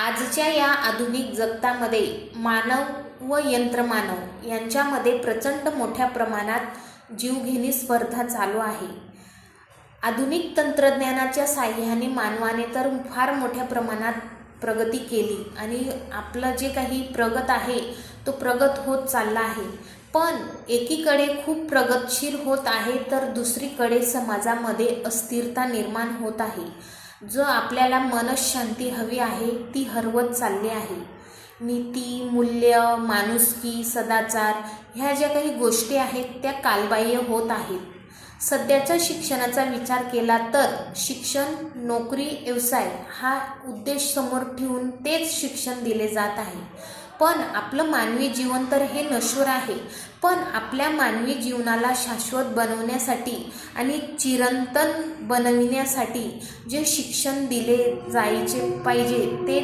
आजच्या या आधुनिक जगतामध्ये मानव व यंत्रमानव यांच्यामध्ये प्रचंड मोठ्या प्रमाणात जीवघेणी स्पर्धा चालू आहे. आधुनिक तंत्रज्ञानाच्या साह्याने मानवाने तर फार मोठ्या प्रमाणात प्रगती केली आणि आपलं जे काही प्रगत आहे तो प्रगत होत चालला आहे. पण एकीकडे खूप प्रगतशील होत आहे तर दुसरीकडे समाजामध्ये अस्थिरता निर्माण होत आहे. जो आपल्याला मनशांती हवी आहे ती हरवत चालली आहे. नीती मूल्य माणुसकी सदाचार ह्या ज्या काही गोष्टी आहेत त्या कालबाह्य होत आहेत. सध्याच्या शिक्षणाचा विचार केला तर शिक्षण नोकरी व्यवसाय हा उद्देश समोर ठेवून तेच शिक्षण दिले जात आहे. पण आपलं मानवी जीवन तर हे नश्वर आहे. पण आपल्या मानवी जीवनाला शाश्वत बनवण्यासाठी आणि चिरंतन बनविण्यासाठी जे शिक्षण दिले जायचे पाहिजे ते